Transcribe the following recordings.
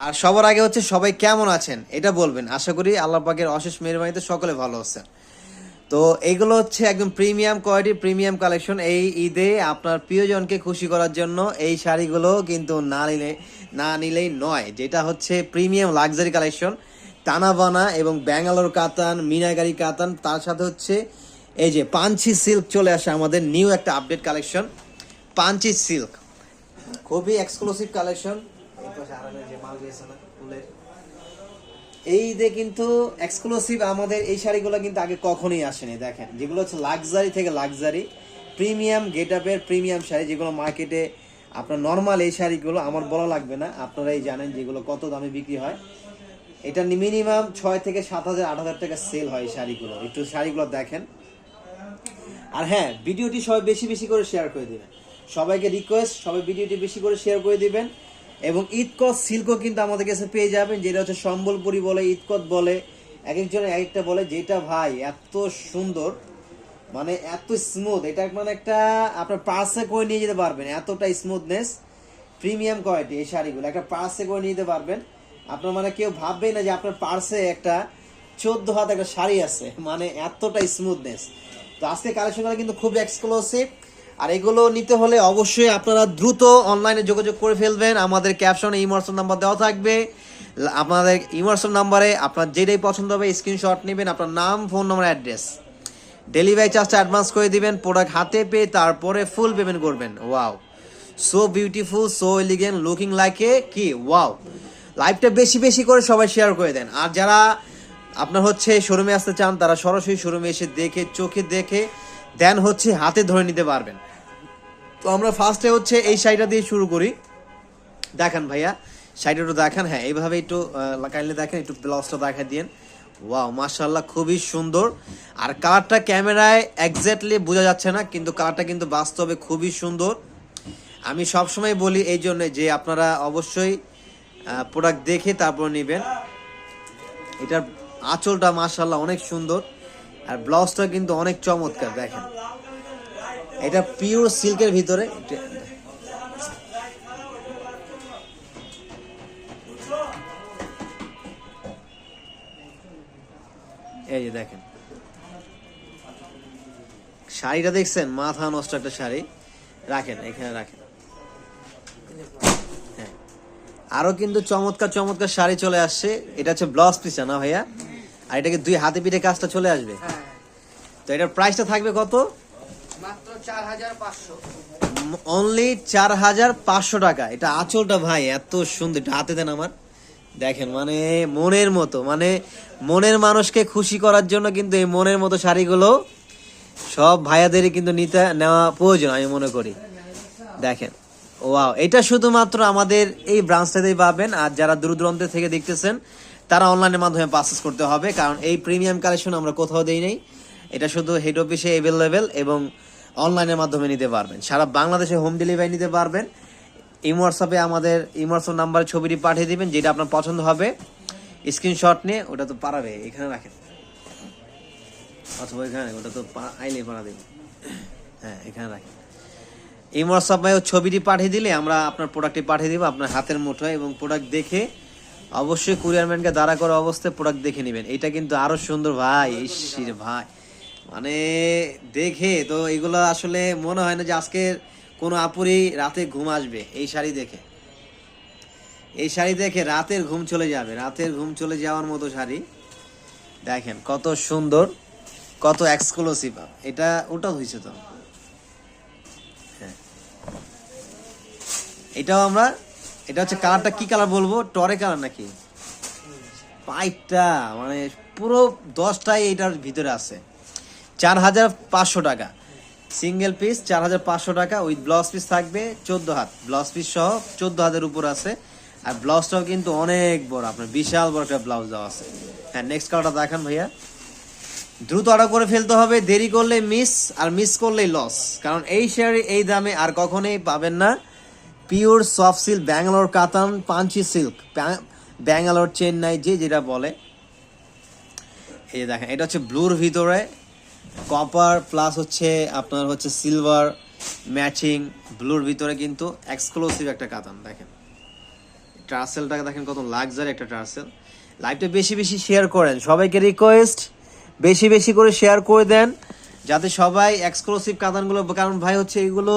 আর সবার আগে হচ্ছে সবাই কেমন আছেন? এটা বলবেন। আশা করি আল্লাহ পাকের অশেষ মেহরবানিতে সকলে ভালো আছেন। তো এইগুলো হচ্ছে একদম প্রিমিয়াম কোয়ালিটি, প্রিমিয়াম কালেকশন। এই ঈদে আপনার প্রিয়জনকে খুশি করার জন্য এই শাড়িগুলো কিন্তু না নিলে না নিলেই নয়। যেটা হচ্ছে প্রিমিয়াম লাক্সারি কালেকশন। টানাবানা এবং ব্যাঙ্গালোর কাতান, মিনাগারি কাতান, তার সাথে হচ্ছে এই যে পাঞ্চি সিল্ক চলে আসে আমাদের নিউ একটা আপডেট কালেকশন। পাঞ্চি সিল্ক। খুবই এক্সক্লুসিভ কালেকশন। এই ঈদে কিন্তু এক্সক্লুসিভ আমাদের এই শাড়িগুলো কিন্তু আগে কখনোই আসেনি, দেখেন। যেগুলো হচ্ছে লাক্সারি থেকে লাক্সারি প্রিমিয়াম গেট আপের প্রিমিয়াম শাড়ি, যেগুলো মার্কেটে আপনার নর্মাল এই শাড়িগুলো, আমার বলা লাগবে না, আপনারাই জানেন যেগুলো কত দামে বিক্রি হয়। এটা মিনিমাম ছয় থেকে সাত হাজার, আট হাজার টাকা সেল হয় এই শাড়িগুলো। একটু শাড়িগুলো দেখেন। আর হ্যাঁ ভিডিওটি সবাই বেশি বেশি করে শেয়ার করে দিবেন। সবাইকে রিকোয়েস্ট সবাই ভিডিওটি বেশি করে শেয়ার করে দিবেন। এবং ঈদকত সিল্কও কিন্তু আমাদের কাছে পেয়ে যাবেন, যেটা হচ্ছে সম্বলপুরি বলে ঈদকত বলে। এক একজনের এক একটা বলে, যেটা ভাই, এত সুন্দর মানে এত স্মুথ এটা মানে একটা আপনার পার্সে করে নিয়ে যেতে পারবেন, এতটা স্মুথনেস প্রিমিয়াম কোয়ালিটি এই শাড়িগুলো, একটা পার্সে করে নিয়ে যেতে পারবেন। আপনার মানে কেউ ভাববেই না যে আপনার পার্সে একটা চোদ্দ হাত একটা শাড়ি আছে মানে এতটা স্মুথনেস তো আজকে কালেকশনগুলো কিন্তু খুব এক্সক্লুসিভ আর এগুলো নিতে হলে অবশ্যই আপনারা দ্রুত অনলাইনে যোগাযোগ করে ফেলবেন। আমাদের ক্যাপশনে ইমোশন নাম্বার দেওয়া থাকবে। আপনাদের ইমোশন নাম্বারে আপনার যেটাই পছন্দ হবে স্ক্রিনশট নেবেন, আপনার নাম ফোন নম্বর অ্যাড্রেস ডেলিভারি চার্জটা অ্যাডভান্স করে দিবেন প্রোডাক্ট হাতে পেয়ে তারপরে ফুল পেমেন্ট করবেন। Wow so beautiful so elegant looking like a কি? ওয়াও লাইভটা বেশি বেশি করে সবাই শেয়ার করে দেন। আর যারা আপনার হচ্ছে শোরুমে আসতে চান, তারা সরাসরি শোরুমে এসে দেখে, চোখে দেখে দেন হচ্ছে হাতে ধরে নিতে পারবেন। তো আমরা ফার্স্টে হচ্ছে এই শাড়িটা দিয়ে শুরু করি। দেখান ভাইয়া, শাড়িটা একটু দেখান। হ্যাঁ এইভাবে একটু কাইন্ডলি দেখেন, একটু ব্লাউজটা দেখা দিন ওয়াও মাশাল্লাহ খুবই সুন্দর। আর কালারটা ক্যামেরায় এক্স্যাক্টলি বোঝা যাচ্ছে না, কিন্তু কালারটা কিন্তু বাস্তবে খুবই সুন্দর। আমি সবসময় বলি এই জন্য যে আপনারা অবশ্যই প্রোডাক্ট দেখে তারপর নেবেন। এটার আঁচলটা মাশাল্লাহ অনেক সুন্দর। আর ব্লাউজটা কিন্তু অনেক চমৎকার, দেখেন। এটা পিওর সিল্কের ভিতরে। এই যে দেখেন। শাড়িটা দেখছেন? মাথা নষ্ট একটা শাড়ি। রাখেন এখানে রাখেন। হ্যাঁ। আরও কিন্তু চমৎকার চমৎকার শাড়ি চলে আসছে। এটা হচ্ছে ব্লাউজ পিসা না ভাইয়া? আর এটাকে দুই হাতে পিঠে কাজটা চলে আসবে? হ্যাঁ। তো এটার প্রাইসটা থাকবে কত? অনলি চার হাজার পাঁচশো। টাকা। এটা আঁচলটা ভাই, এত সুন্দর। এটা হাতে দেন আমার। দেখেন মানে মনের মতো মানে মনের মানুষকে খুশি করার জন্য কিন্তু এই মনের মতো শাড়িগুলো সব ভাইয়াদেরই কিন্তু নিতে, নেওয়া প্রয়োজন, আমি মনে করি। দেখেন, ওয়াও, এটা শুধুমাত্র আমাদের এই ব্রাঞ্চটাতেই পাবেন। আর যারা দূর দূরান্ত থেকে দেখতেছেন, তারা অনলাইনের মাধ্যমে পারচেস করতে হবে। কারণ এই প্রিমিয়াম কালেকশন আমরা কোথাও দেই নাই। এটা শুধু হেড অফিসে অ্যাভেলেবেল এবং অনলাইনের মাধ্যমে নিতে পারবেন। সারা বাংলাদেশে হোম ডেলিভারি নিতে পারবেন। ইমো হোয়াটসঅ্যাপে আমাদের ইমো হোয়াটসঅ্যাপ নাম্বার ছবিটি পাঠিয়ে দিবেন, যেটা আপনার পছন্দ হবে। স্ক্রিনশট নিয়ে ওটা তো পারাবে, এখানে রাখেন। অথবা এখানে ওটা তো আইলে পারা দেবে। হ্যাঁ এখানে রাখেন। এই হোয়াটসঅ্যাপে ছবিটি পাঠিয়ে দিলে আমরা আপনার প্রোডাক্টটি পাঠিয়ে দিব আপনার হাতের মুঠোয় এবং প্রোডাক্ট দেখে অবশ্যই কুরিয়ারম্যানকে দাঁড়া করা অবস্থায় প্রোডাক্ট দেখে নেবেন। এটা কিন্তু আরও সুন্দর, ভাই ইসির ভাই। মানে দেখে তো এগুলো আসলে মনে হয় না যে আজকে কোনো আপুরি রাতে ঘুম আসবে এই শাড়ি দেখে। এই শাড়ি দেখে রাতের ঘুম চলে যাবে, রাতের ঘুম চলে যাওয়ার মতো শাড়ি। দেখেন কত সুন্দর, কত এক্সক্লুসিভ এটা ওটা হয়েছে তো। হ্যাঁ। এটাও আমরা, এটা হচ্ছে কালারটা কি কালার বলব? টরে কালার নাকি? পাইপটা মানে পুরো দশটাই এটার ভিতরে আছে। চার হাজার পাঁচশো টাকা। সিঙ্গেল পিস চার হাজার পাঁচশো টাকা। উইথ ব্লাউজ পিস থাকবে চোদ্দ হাত। ব্লাউজ পিস সহ চোদ্দ হাতের উপর আছে। আর ব্লাউজটাও কিন্তু অনেক বড়। আপনার বিশাল বড় একটা ব্লাউজ দেওয়া আছে। হ্যাঁ নেক্সট কালারটা দেখান ভাইয়া। দ্রুত অর্ডার করে ফেলতে হবে। দেরি করলে মিস আর মিস করলেই লস কারণ এই শাড়ি এই দামে আর কখনোই পাবেন না। পিওর সফট সিল্ক ব্যাঙ্গালোর কাতান পাঞ্চি সিল্ক ব্যাঙ্গালোর চেন্নাই যে যেটা বলে। এই দেখেন, এটা হচ্ছে ব্লুর ভিতরে। কপার প্লাস হচ্ছে আপনার হচ্ছে সিলভার ম্যাচিং ব্লুর ভিতরে কিন্তু এক্সক্লুসিভ একটা কাতান, দেখেন। টার্সেলটাকে দেখেন কত লাক্সারি একটা টার্সেল লাইভটা বেশি বেশি শেয়ার করেন। সবাইকে রিকোয়েস্ট বেশি বেশি করে শেয়ার করে দেন, যাতে সবাই এক্সক্লুসিভ কাতানগুলো, কারণ ভাই হচ্ছে এগুলো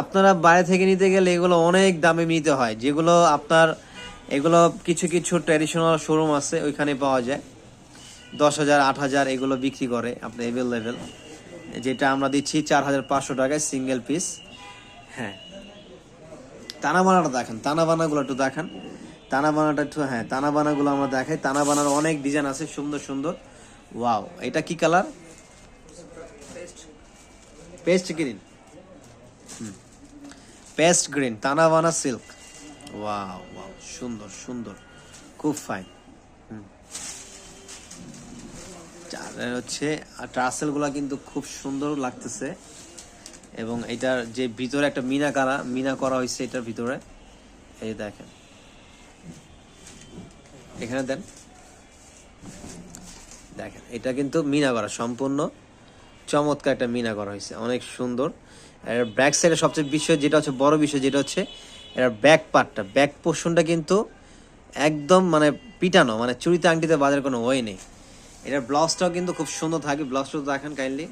আপনারা বাইরে থেকে নিতে গেলে এগুলো অনেক দামে নিতে হয়। যেগুলো আপনার, এগুলো কিছু কিছু ট্র্যাডিশনাল শোরুম আছে, ওইখানে পাওয়া যায়। দশ হাজার, আট হাজার এগুলো বিক্রি করে আপনার অ্যাভেলেবেল যেটা আমরা দিচ্ছি চার হাজার পাঁচশো টাকায় সিঙ্গেল পিস হ্যাঁ। তানা বানাটা দেখেন তানা বানাগুলো একটু দেখান। তানা বানাটা একটু হ্যাঁ তানা বানাগুলো আমরা দেখাই। তানা বানার অনেক ডিজাইন আছে, সুন্দর সুন্দর। ওয়াও এটা কি colour paste green paste green তানা বানা সিল্ক ওয়াও ওয়াও সুন্দর সুন্দর। খুব ফাইন আর হচ্ছে ট্রাসেলগুলা কিন্তু খুব সুন্দর লাগতেছে। এবং এটার যে ভিতরে একটা মিনা করা মিনা করা হয়েছে এটার ভিতরে। এই দেখেন। এখানে দেন। দেখেন, এটা কিন্তু মিনা করা, সম্পূর্ণ চমৎকার একটা মিনা করা হয়েছে। অনেক সুন্দর। আর ব্যাক সাইডে সবচেয়ে বিষয় যেটা হচ্ছে, বড় বিষয় যেটা হচ্ছে এর ব্যাক পার্টটা, ব্যাক পোর্শনটা কিন্তু একদম মানে পিটানো মানে চুরিতে আংটিতে বাজার কোনো ওয়ে নেই। এটার ব্লাউজটাও কিন্তু খুব সুন্দর থাকে, ব্লাউজটা দেখেন কাইন্ডলি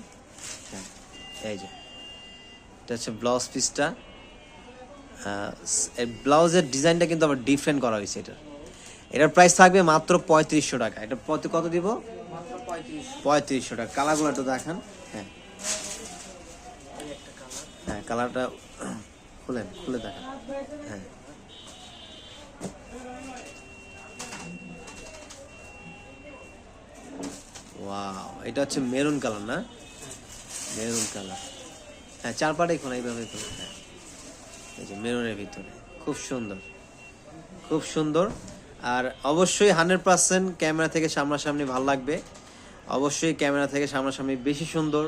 এই যে, এটা হচ্ছে ব্লাউজ পিসটা। ব্লাউজের ডিজাইনটা কিন্তু আবার ডিফারেন্ট করা হয়েছে এটার। এটার প্রাইস থাকবে মাত্র পঁয়ত্রিশশো টাকা। এটা কত কত দিব? পঁয়ত্রিশশো টাকা। কালারগুলো একটু দেখান। হ্যাঁ। হ্যাঁ কালারটা খুলেন, খুলে দেখান। হ্যাঁ। ওয়াও এটা হচ্ছে মেরুন কালার না? মেরুন কালার হ্যাঁ চার পাটে খোলা এইভাবে খোলা হ্যাঁ। এই যে মেরুনের ভিতরে খুব সুন্দর। খুব সুন্দর। আর অবশ্যই হান্ড্রেড পার্সেন্ট ক্যামেরা থেকে সামনাসামনি ভালো লাগবে। অবশ্যই ক্যামেরা থেকে সামনাসামনি বেশি সুন্দর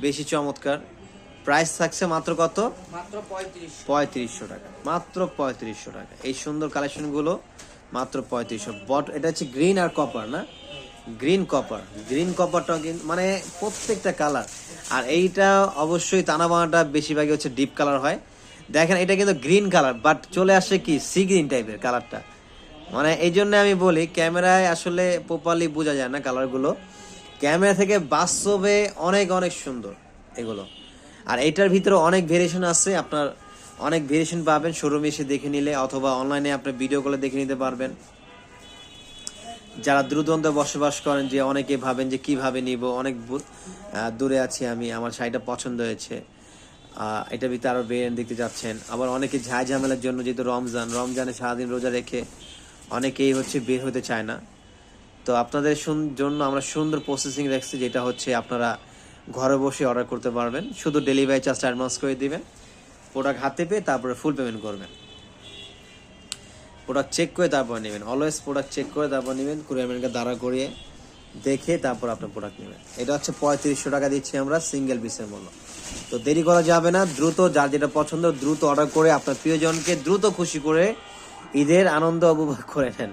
বেশি চমৎকার। প্রাইস থাকছে মাত্র কত? মাত্র পঁয়ত্রিশ পঁয়ত্রিশশো টাকা। মাত্র পঁয়ত্রিশশো টাকা। এই সুন্দর কালেকশনগুলো মাত্র পঁয়ত্রিশশো। বট এটা হচ্ছে গ্রিন আর কপার না? Green copper. গ্রিন কপারটাও কিন্তু মানে প্রত্যেকটা কালার। আর এইটা অবশ্যই তানাবানাটা বেশিরভাগই হচ্ছে ডিপ কালার হয়। দেখেন, এটা কিন্তু গ্রিন কালার, বাট চলে আসে কি, সি গ্রিন টাইপের কালারটা। মানে এই জন্য আমি বলি, ক্যামেরায় আসলে প্রপারলি বোঝা যায় না কালারগুলো। ক্যামেরা থেকে বাস্তবে অনেক অনেক সুন্দর এগুলো। আর এটার ভিতরে অনেক ভেরিয়েশন আছে, আপনার অনেক ভেরিয়েশন পাবেন। শোরুমে এসে দেখে নিলে, অথবা অনলাইনে আপনার ভিডিও কলে দেখে নিতে পারবেন। যারা দূরদূরান্তে বসবাস করেন যে অনেকে ভাবেন যে কীভাবে নিব, অনেক দূরে আছি আমি, আমার শাড়িটা পছন্দ হয়েছে। এটা ভিতরে আরও বেরেন দেখতে যাচ্ছেন। আবার অনেকে ঝাই ঝামেলার জন্য যেহেতু রমজান, রমজানে সারাদিন রোজা রেখে অনেকেই হচ্ছে বের হতে চায় না। তো আপনাদের জন্য আমরা সুন্দর প্রসেসিং রাখছি যেটা হচ্ছে আপনারা ঘরে বসে অর্ডার করতে পারবেন। শুধু ডেলিভারি চার্জটা অ্যাডভান্স করে দিবেন। প্রোডাক্ট হাতে পেয়ে তারপরে ফুল পেমেন্ট করবেন। প্রোডাক্ট চেক করে তারপর নেবেন। অলওয়েজ প্রোডাক্ট চেক করে তারপর নেবেন কুরিয়ারম্যানকে দাঁড়া করিয়ে দেখে তারপর আপনার প্রোডাক্ট নেবেন। এটা হচ্ছে পঁয়ত্রিশশো টাকা দিচ্ছি আমরা সিঙ্গেল পিসের মূল্য। তো দেরি করা যাবে না, দ্রুত যার যেটা পছন্দ দ্রুত অর্ডার করে আপনার প্রিয়জনকে দ্রুত খুশি করে ঈদের আনন্দ উপভোগ করে নেন।